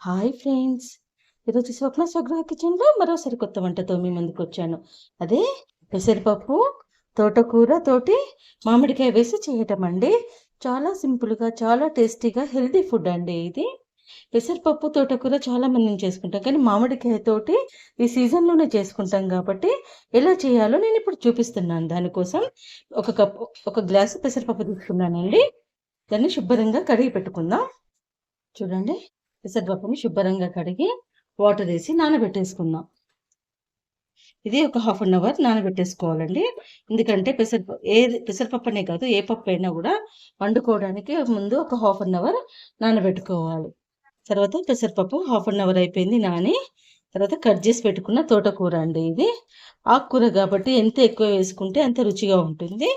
Hi friends. ఈరోజు స్వప్న స్వగ్రహ కిచెన్లో మరోసారి కొత్త వంటతో మీ ముందుకు వచ్చాను. అదే పెసరపప్పు తోటకూర తోటి మామిడికాయ వేసి చేయటం అండి. చాలా సింపుల్గా చాలా టేస్టీగా హెల్తీ ఫుడ్ అండి ఇది. పెసరపప్పు తోటకూర చాలా మందిని చేసుకుంటాం. కానీ మామిడికాయ తోటి ఈ సీజన్లోనే చేసుకుంటాం కాబట్టి ఎలా చేయాలో నేను ఇప్పుడు చూపిస్తున్నాను. దానికోసం ఒక కప్పు ఒక గ్లాసు పెసరపప్పు తీసుకున్నానండి. దాన్ని శుభ్రంగా కడిగి పెట్టుకుందాం. చూడండి. పెసరపప్పుని శుభ్రంగా కడిగి వాటర్ వేసి నానబెట్టేసుకుందాం. ఇది ఒక హాఫ్ అన్ అవర్ నానబెట్టేసుకోవాలండి. ఎందుకంటే పెసర ఏ పెసరపప్పు అనే కాదు ఏ పప్పు అయినా కూడా వండుకోవడానికి ముందు ఒక హాఫ్ అన్ అవర్ నానబెట్టుకోవాలి. తర్వాత పెసరపప్పు హాఫ్ అన్ అవర్ అయిపోయింది నాని. తర్వాత కట్ చేసి పెట్టుకున్న తోటకూర అండి ఇది. ఆకుకూర కాబట్టి ఎంత ఎక్కువ వేసుకుంటే అంత రుచిగా ఉంటుంది.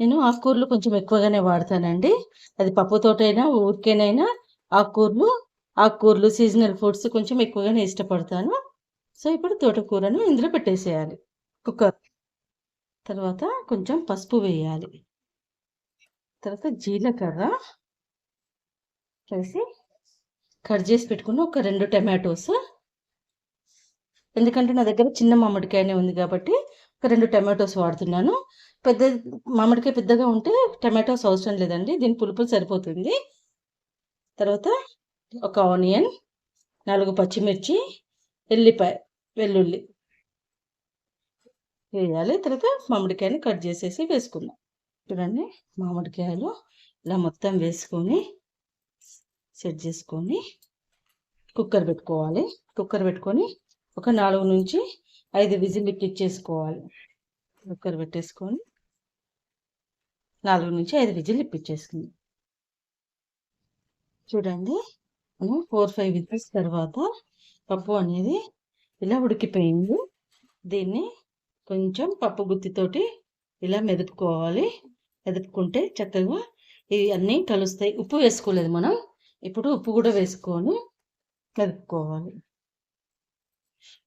నేను ఆకుకూరలు కొంచెం ఎక్కువగానే వాడతానండి. అది పప్పు తోటైనా ఊరికేనైనా ఆకుకూరలు ఆకుకూరలు సీజనల్ ఫుడ్స్ కొంచెం ఎక్కువగానే ఇష్టపడతాను. సో ఇప్పుడు తోటకూరను ఇందులో పెట్టేసేయాలి. కుక్కర్ తర్వాత కొంచెం పసుపు వేయాలి. తర్వాత జీలకర్ర వేసి కట్ చేసి పెట్టుకుని ఒక రెండు టమాటోస్. ఎందుకంటే నా దగ్గర చిన్న మామిడికాయనే ఉంది కాబట్టి ఒక రెండు టమాటోస్ వాడుతున్నాను. పెద్ద మామిడికాయ పెద్దగా ఉంటే టమాటోస్ అవసరం లేదండి. దీని పులుపు సరిపోతుంది. తర్వాత ఒక ఆనియన్ నాలుగు పచ్చిమిర్చి ఎల్లిపాయ వెల్లుల్లి. వేయాలి. తర్వాత మామిడికాయని కట్ చేసేసి వేసుకుందాం. చూడండి మామిడికాయలు ఇలా మొత్తం వేసుకొని సెట్ చేసుకొని కుక్కర్ పెట్టుకోవాలి. కుక్కర్ పెట్టుకొని ఒక నాలుగు నుంచి ఐదు విజిల్ ఇప్పించేసుకోవాలి కుక్కర్ పెట్టేసుకొని నాలుగు నుంచి ఐదు విజిల్ ఇప్పించేసుకుంది చూడండి మనం ఫోర్ ఫైవ్ విజిల్స్ తర్వాత పప్పు అనేది ఇలా ఉడికిపోయింది. దీన్ని కొంచెం పప్పు గుత్తితోటి ఇలా మెదుపుకోవాలి. మెదుపుకుంటే చక్కగా ఇవి అన్నీ కలుస్తాయి. ఉప్పు వేసుకోలేదు మనం. ఇప్పుడు ఉప్పు కూడా వేసుకొని మెదుపుకోవాలి.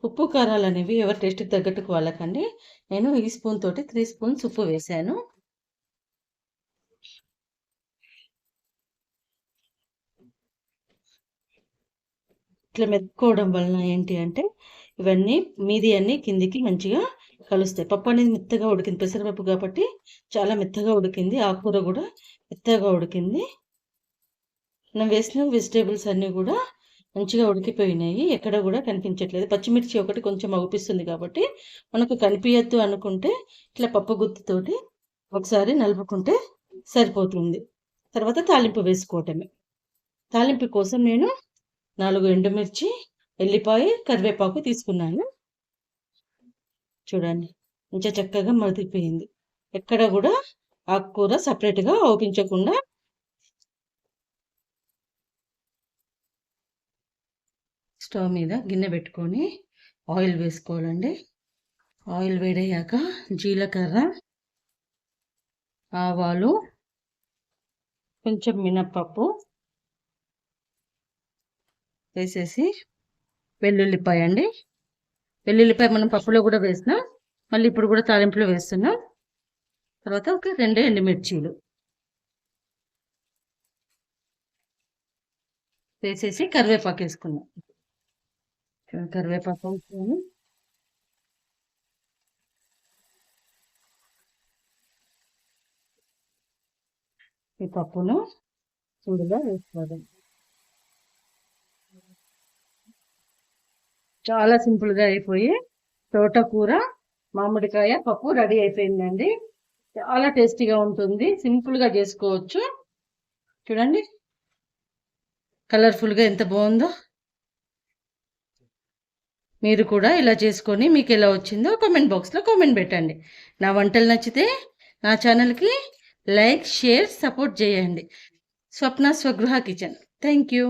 ఉప్పు కారాలు అనేవి ఎవరి టేస్ట్కి తగ్గట్టుకు వాళ్ళకండి నేను ఈ స్పూన్ తోటి త్రీ స్పూన్స్ ఉప్పు వేసాను. ఇట్లా మెత్తుకోవడం వలన ఏంటి అంటే ఇవన్నీ మీది అన్ని కిందికి మంచిగా కలుస్తాయి. పప్పు అనేది మెత్తగా ఉడికింది. పెసరపప్పు కాబట్టి చాలా మెత్తగా ఉడికింది. ఆకుకూర కూడా మెత్తగా ఉడికింది. మనం వేసిన వెజిటేబుల్స్ అన్నీ కూడా మంచిగా ఉడికిపోయినాయి. ఎక్కడ కూడా కనిపించట్లేదు. పచ్చిమిర్చి ఒకటి కొంచెం అగుపిస్తుంది కాబట్టి మనకు కనిపించద్దు అనుకుంటే ఇట్లా పప్పు గుత్తితోటి ఒకసారి నలుపుకుంటే సరిపోతుంది. తర్వాత తాలింపు వేసుకోవటమే. తాలింపు కోసం నేను నాలుగు ఎండుమిర్చి ఎల్లిపాయ కరివేపాకు తీసుకున్నాను. చూడండి కొంచెం చక్కగా మరిగిపోయింది. ఎక్కడ కూడా ఆకుకూర సపరేట్గా ఓపించకుండా స్టవ్ మీద గిన్నె పెట్టుకొని ఆయిల్ వేసుకోవాలండి. ఆయిల్ వేడయ్యాక జీలకర్ర ఆవాలు కొంచెం మినప్పప్పు వేసేసి వెల్లుల్లిపాయ అండి. వెల్లుల్లిపాయ మనం పప్పులో కూడా వేసినాం మళ్ళీ ఇప్పుడు కూడా తాలింపులో వేస్తున్నాం. తర్వాత ఒక రెండు ఎండుమిర్చీలు. వేసేసి కరివేపాకు వేసుకున్నాం కరివేపాకు వేసుకొని ఈ పప్పును చూడగా వేసుకోవాలి. చాలా సింపుల్గా అయిపోయి తోటకూర మామిడికాయ పప్పు రెడీ అయిపోయిందండి. చాలా టేస్టీగా ఉంటుంది. సింపుల్గా చేసుకోవచ్చు. చూడండి. కలర్ఫుల్గా ఎంత బాగుందో. మీరు కూడా ఇలా చేసుకొని మీకు ఎలా వచ్చిందో కామెంట్ బాక్స్లో కామెంట్ పెట్టండి. నా వంటలు నచ్చితే నా ఛానల్కి లైక్ షేర్ సపోర్ట్ చేయండి. Swapna Swagruha kitchen. Thank you